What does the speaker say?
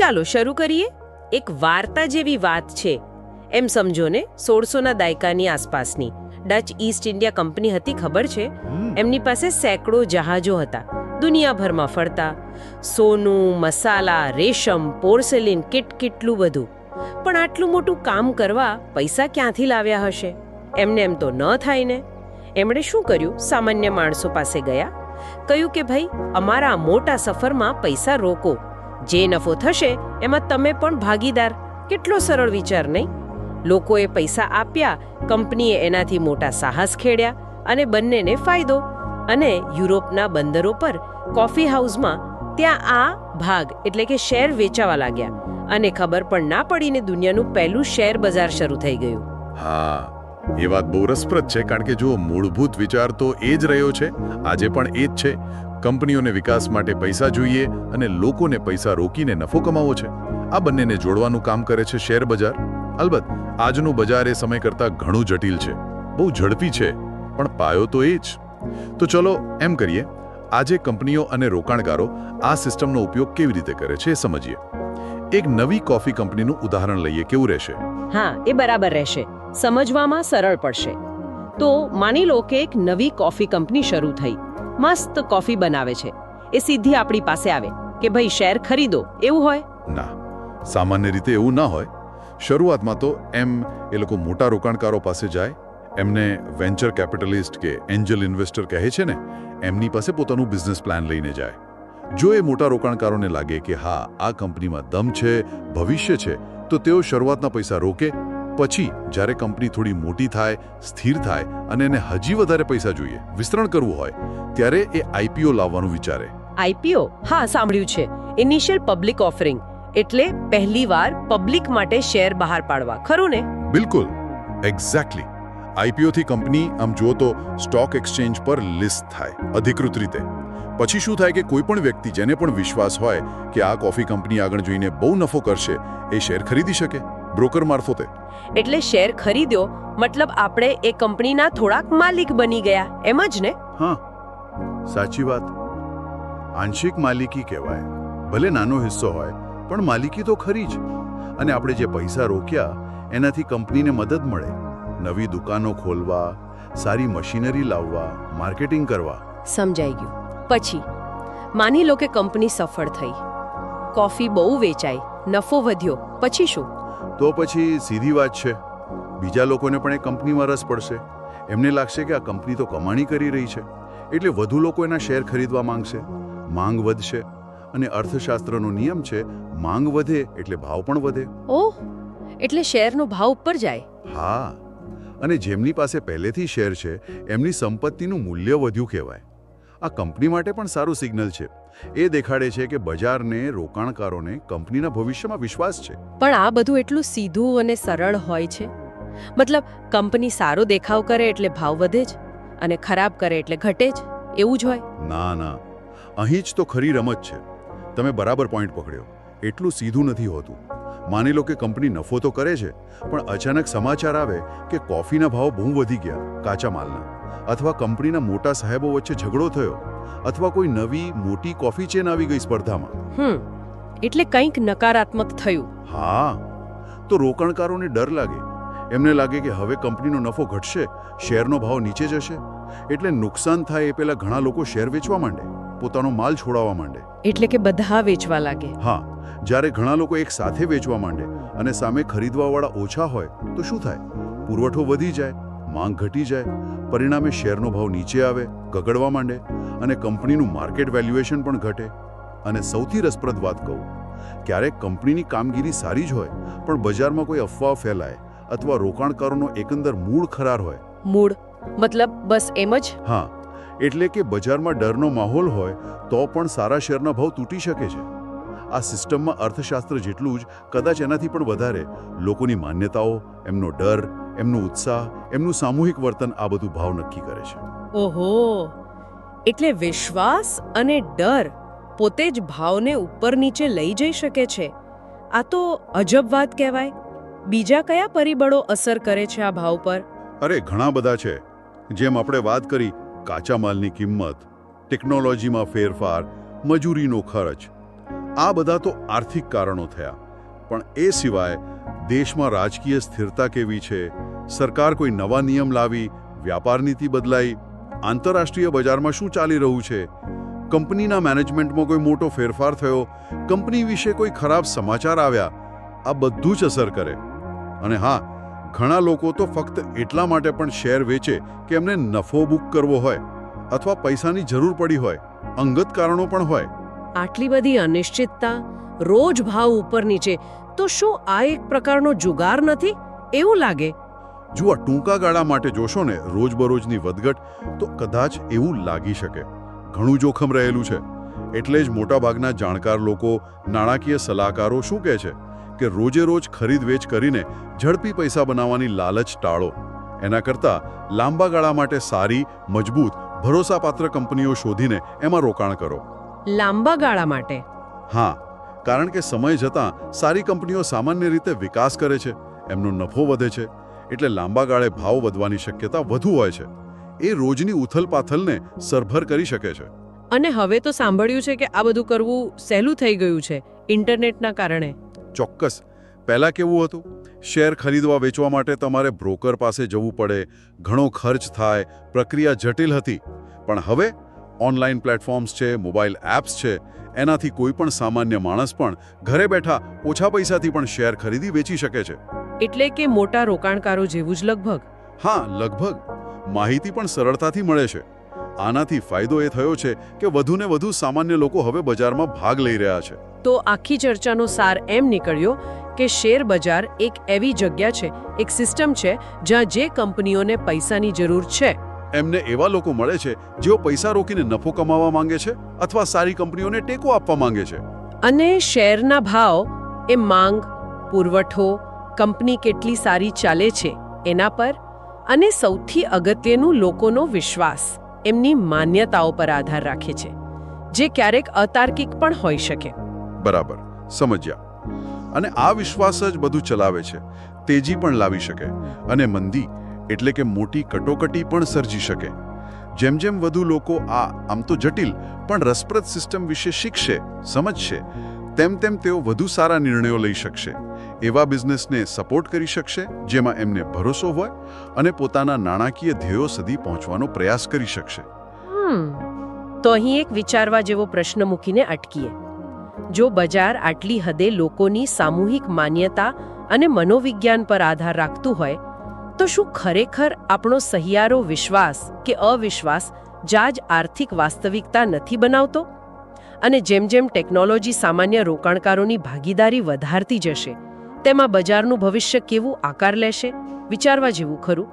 ચાલો શરૂ કરીએ. એક વાર્તા જેવી વાત છે. એમ સમજો ને સોળસોના દાયકાની આસપાસની. ડચ ઈસ્ટ ઇન્ડિયા કંપની હતી ખબર છે? એમની પાસે સેંકડો જહાજો હતા. દુનિયાભરમાં ફરતા. સોનું મસાલા રેશમ પોર્સેલિન કિટ કેટલું બધું. પણ આટલું મોટું કામ કરવા પૈસા ક્યાંથી લાવ્યા હશે? એમને એમ તો ન થાય ને. એમણે શું કર્યું? સામાન્ય માણસો પાસે ગયા. કહ્યું કે ભાઈ અમારા મોટા સફરમાં પૈસા રોકો. જે નફો થશે, એમાં તમે પણ ભાગીદાર. કેટલો સરળ વિચાર નહીં? લોકોએ પૈસા આપ્યા, કંપનીએ એનાથી મોટા સાહસ ખેડ્યા અને બંનેને ફાયદો. અને યુરોપના બંદરો પર કોફી હાઉસમાં ત્યાં આ ભાગ, એટલે કે શેર વેચાવા લાગ્યા. અને ખબર પણ ના પડીને દુનિયાનું પહેલું શેર બજાર શરૂ થઈ ગયું. હા, એ વાત બહુ રસપ્રદ છે, કારણ કે જો મૂળભૂત વિચાર તો એ જ રહ્યો છે, આજે પણ એ જ છે. કંપનીઓને વિકાસ માટે પૈસા જોઈએ અને લોકોને પૈસા રોકીને નફો કમાવો છે. આ બંનેને જોડવાનું કામ કરે છે શેર બજાર. અલબત્ત, આજનું બજાર એ સમય કરતાં ઘણું જટિલ છે. બહુ ઝડપી છે, પણ પાયો તો એ જ. તો ચલો, એમ કરીએ. આજે કંપનીઓ અને રોકાણકારો આ સિસ્ટમનો ઉપયોગ કેવી રીતે કરે છે એ સમજીએ. એક નવી કોફી કંપનીનું ઉદાહરણ લઈએ, કેવું રહેશે? હા, એ બરાબર રહેશે. સમજવામાં સરળ પડશે. તો માની લો કે એક નવી કોફી કંપની શરૂ થઈ. મસ્ત કોફી બનાવે છે. એ સીધી આપણી પાસે આવે કે ભાઈ શેર ખરીદો, એવું હોય? ના, સામાન્ય રીતે એવું ના હોય. શરૂઆતમાં તો એમ એ લોકો મોટા રોકાણકારો પાસે જાય, એમને વેન્ચર કેપિટલિસ્ટ કે એન્જલ ઇન્વેસ્ટર કહે છે ને, એમની પાસે પોતાનું બિઝનેસ પ્લાન લઈને જાય. જો એ મોટા રોકાણકારોને લાગે કે હા, આ કંપનીમાં દમ છે, ભવિષ્ય છે, તો તેઓ શરૂઆતના પૈસા રોકે પછી જ્યારે કંપની થોડી મોટી થાય સ્થિર થાય અને એને હજી વધારે પૈસા જોઈએ વિસ્તરણ કરવું હોય ત્યારે એ આઈપીઓ લાવવાનું વિચારે. આઈપીઓ હા સાંભળ્યું છે. ઇનિશિયલ પબ્લિક ઓફરિંગ એટલે પહેલીવાર પબ્લિક માટે શેર બહાર પાડવા. ખરું ને? બિલકુલ. એક્ઝેક્ટલી આઈપીઓથી કંપની આમ જુઓ તો સ્ટોક એક્સચેન્જ પર લિસ્ટ થાય અધિકૃત રીતે. પછી શું થાય કે કોઈ પણ વ્યક્તિ જેને પણ વિશ્વાસ હોય કે આ કોફી કંપની આગળ જોઈને બહુ નફો કરશે એ શેર ખરીદી શકે. બ્રોકર મારફતે. એટલે શેર ખરીદ્યો મતલબ આપણે એ કંપનીના થોડાક માલિક બની ગયા એમ જ ને? હા. સાચી વાત. આંશિક માલિકી કહેવાય. ભલે નાનો હિસ્સો હોય પણ માલિકી તો ખરી જ. અને આપણે જે પૈસા રોક્યા એનાથી કંપનીને મદદ મળે. નવી દુકાનો ખોલવા સારી મશીનરી લાવવા માર્કેટિંગ કરવા. સમજાઈ ગયું. પછી માની લો કે કંપની સફળ થઈ. કોફી બહુ વેચાઈ નફો વધ્યો પછી શું? તો પછી સીધી વાત છે. બીજા લોકોને પણ એ કંપનીમાં રસ પડશે. એમને લાગશે કે આ કંપની તો કમાણી કરી રહી છે. એટલે વધુ લોકો એના શેર ખરીદવા માંગશે. માંગ વધશે અને અર્થશાસ્ત્રનો નિયમ છે માંગ વધે એટલે ભાવ પણ વધે. ઓહ એટલે શેરનો ભાવ ઉપર જાય. હા અને જેમની પાસે પહેલેથી શેર છે એમની સંપત્તિનું મૂલ્ય વધ્યું કહેવાય. આ કંપની માટે પણ સારું સિગ્નલ છે. એ દેખાડે છે કે બજારને રોકાણકારોને કંપનીના ભવિષ્યમાં વિશ્વાસ છે. પણ આ બધું એટલું સીધું અને સરળ હોય છે. મતલબ કંપની સારો દેખાવ કરે એટલે ભાવ વધે જ અને ખરાબ કરે એટલે ઘટે જ. એવું જ હોય. ના ના. અહીં જ તો ખરી રમત છે. તમે બરાબર પોઈન્ટ પકડ્યો. એટલું સીધું નથી હોતું. માની લો કે કંપની નફો તો કરે છે પણ અચાનક સમાચાર આવે કે કોફીના ભાવ બહુ વધી ગયા કાચા માલના. અથવા કંપનીના મોટા સાહેબો વચ્ચે ઝઘડો થયો અથવા કોઈ નવી મોટી કોફી ચેન આવી ગઈ સ્પર્ધામાં. હમ એટલે કંઈક નકારાત્મક થયું. હા તો રોકાણકારોને ડર લાગે. એમને લાગે કે હવે કંપનીનો નફો ઘટશે શેરનો ભાવ નીચે જશે. એટલે નુકસાન થાય એ પહેલા ઘણા લોકો શેર વેચવા માંડે પોતાનો માલ છોડાવવા માંડે. એટલે કે બધા વેચવા લાગે. હા જ્યારે ઘણા લોકો એક સાથે વેચવા માંડે અને સામે ખરીદવાવાળા ઓછા હોય તો શું થાય? પુરવઠો વધી જાય માંગ ઘટી જાય પરિણામે શેરનો ભાવ નીચે આવે ગગડવા માંડે અને કંપનીનું માર્કેટ વેલ્યુએશન પણ ઘટે. અને સૌથી રસપ્રદ વાત કહું ક્યારેક કંપનીની કામગીરી સારી જ હોય પણ બજારમાં કોઈ અફવા ફેલાય અથવા રોકાણકારોનો એકંદર મૂળ ખરાર હોય. મૂળ? મતલબ બસ એમ જ? હા એટલે કે બજારમાં ડરનો માહોલ હોય તો પણ સારા શેરના ભાવ તૂટી શકે છે. આ સિસ્ટમમાં અર્થશાસ્ત્ર જેટલું જ કદાચ એનાથી પણ વધારે લોકોની માન્યતાઓ એમનો ડર એમનો ઉત્સાહ એમનું સામૂહિક વર્તન આ બધું ભાવ નક્કી કરે છે. ઓહો! એટલે વિશ્વાસ અને ડર પોતે જ ભાવને ઉપર નીચે લઈ જઈ શકે છે. આ તો અજબ વાત કહેવાય. બીજા કયા પરિબળો અસર કરે છે આ ભાવ પર? અરે ઘણા બધા છે. જેમ આપણે વાત કરી કાચા માલની કિંમત ટેકનોલોજીમાં ફેરફાર મજૂરીનો ખર્ચ આ બધા તો આર્થિક કારણો થયા. પણ એ સિવાય દેશમાં રાજકીય સ્થિરતા કેવી છે? સરકાર કોઈ નવા નિયમ લાવી, વ્યાપાર નીતિ બદલાઈ, આંતરરાષ્ટ્રીય બજારમાં શું ચાલી રહ્યું છે? કંપનીના મેનેજમેન્ટમાં કોઈ મોટો ફેરફાર થયો? કંપની વિશે કોઈ ખરાબ સમાચાર આવ્યા? આ બધું જ અસર કરે. અને હા, ઘણા લોકો તો ફક્ત એટલા માટે પણ શેર વેચે કે એમને નફો બુક કરવો હોય અથવા પૈસાની જરૂર પડી હોય, અંગત કારણો પણ હોય. આટલી બધી અનિશ્ચિતતા, રોજ ભાવ ઉપર નીચે, તો શું આ એક પ્રકારનો જુગાર નથી? એવું લાગે. જો આ ટૂંકા ગાળા માટે જોશો ને રોજબરોજની વધઘટ તો કદાચ એવું લાગી શકે. ઘણું જોખમ રહેલું છે. એટલે જ મોટાભાગના જાણકાર લોકો નાણાકીય સલાહકારો શું કહે છે? કે રોજે રોજ ખરીદ વેચ કરીને ઝડપી પૈસા બનાવવાની લાલચ ટાળો. એના કરતાં લાંબા ગાળા માટે સારી મજબૂત ભરોસાપાત્ર કંપનીઓ શોધીને એમાં રોકાણ કરો. લાંબા ગાળા માટે? હા કારણ કે સમય જતાં સારી કંપનીઓ સામાન્ય રીતે વિકાસ કરે છે એમનો નફો વધે છે. એટલે લાંબા ગાળે ભાવ વધવાની શક્યતા વધુ હોય છે. એ રોજની ઉથલપાથલને સરભર કરી શકે છે. અને હવે તો સાંભળ્યું છે કે આ બધું કરવું સહેલું થઈ ગયું છે ઇન્ટરનેટના કારણે. ચોક્કસ. પહેલાં કેવું હતું? શેર ખરીદવા વેચવા માટે તમારે બ્રોકર પાસે જવું પડે ઘણો ખર્ચ થાય પ્રક્રિયા જટિલ હતી. પણ હવે ઓનલાઈન પ્લેટફોર્મ્સ છે મોબાઈલ એપ્સ છે એનાથી કોઈ પણ સામાન્ય માણસ પણ ઘરે બેઠા ઓછા પૈસાથી પણ શેર ખરીદી વેચી શકે છે. એટલે કે મોટા રોકાણકારો જેવું જ લગભગ? હા લગભગ. માહિતી પણ સરળતાથી મળે છે. આનાથી ફાયદો એ થયો છે કે વધુને વધુ સામાન્ય લોકો હવે બજારમાં ભાગ લઈ રહ્યા છે. તો આખી ચર્ચાનો સાર એમ નીકળ્યો કે શેર બજાર એક એવી જગ્યા છે એક સિસ્ટમ છે જ્યાં જે કંપનીઓને પૈસાની જરૂર છે. એમને એવા લોકો મળે છે જેઓ પૈસા રોકીને નફો કમાવા માંગે છે અથવા સારી કંપનીઓને ટેકો આપવા માંગે છે. અને શેરના ભાવ એ માંગ પુરવઠો કંપની કેટલી સારી ચાલે છે એના પર અને સૌથી અગત્યનું લોકોનો વિશ્વાસ એમની માન્યતાઓ પર આધાર રાખે છે, જે ક્યારેક અતાર્કિક પણ હોઈ શકે. બરાબર, સમજ્યા. અને આ વિશ્વાસ જ બધું ચલાવે છે, તેજી પણ લાવી શકે અને મંદી એટલે કે મોટી કટોકટી પણ સર્જી શકે. જેમ જેમ વધુ લોકો આ, આમ તો જટિલ, પણ રસપ્રદ સિસ્ટમ વિશે શીખશે, સમજશે, તેમ તેમ તેઓ વધુ સારા નિર્ણયો લઈ શકશે. એવા બિઝનેસને સપોર્ટ કરી શકશે જેમાં એમને ભરોસો હોય અને પોતાના નાણાકીય ધ્યેયો સુધી પહોંચવાનો પ્રયાસ કરી શકશે. તો અહીં એક વિચારવા જેવો પ્રશ્ન મૂકીને અટકીએ. જો બજાર આટલી હદે લોકોની સામૂહિક માન્યતા અને મનોવિજ્ઞાન પર આધાર રાખતું હોય, તો શું ખરેખર આપણો સહિયારો વિશ્વાસ કે અવિશ્વાસ જાજ આર્થિક વાસ્તવિકતા નથી બનાવતો? અને જેમ જેમ ટેકનોલોજી સામાન્ય રોકાણકારોની ભાગીદારી વધારતી જશે તેમાં બજારનું ભવિષ્ય કેવું આકાર લેશે વિચારવા જેવું ખરું.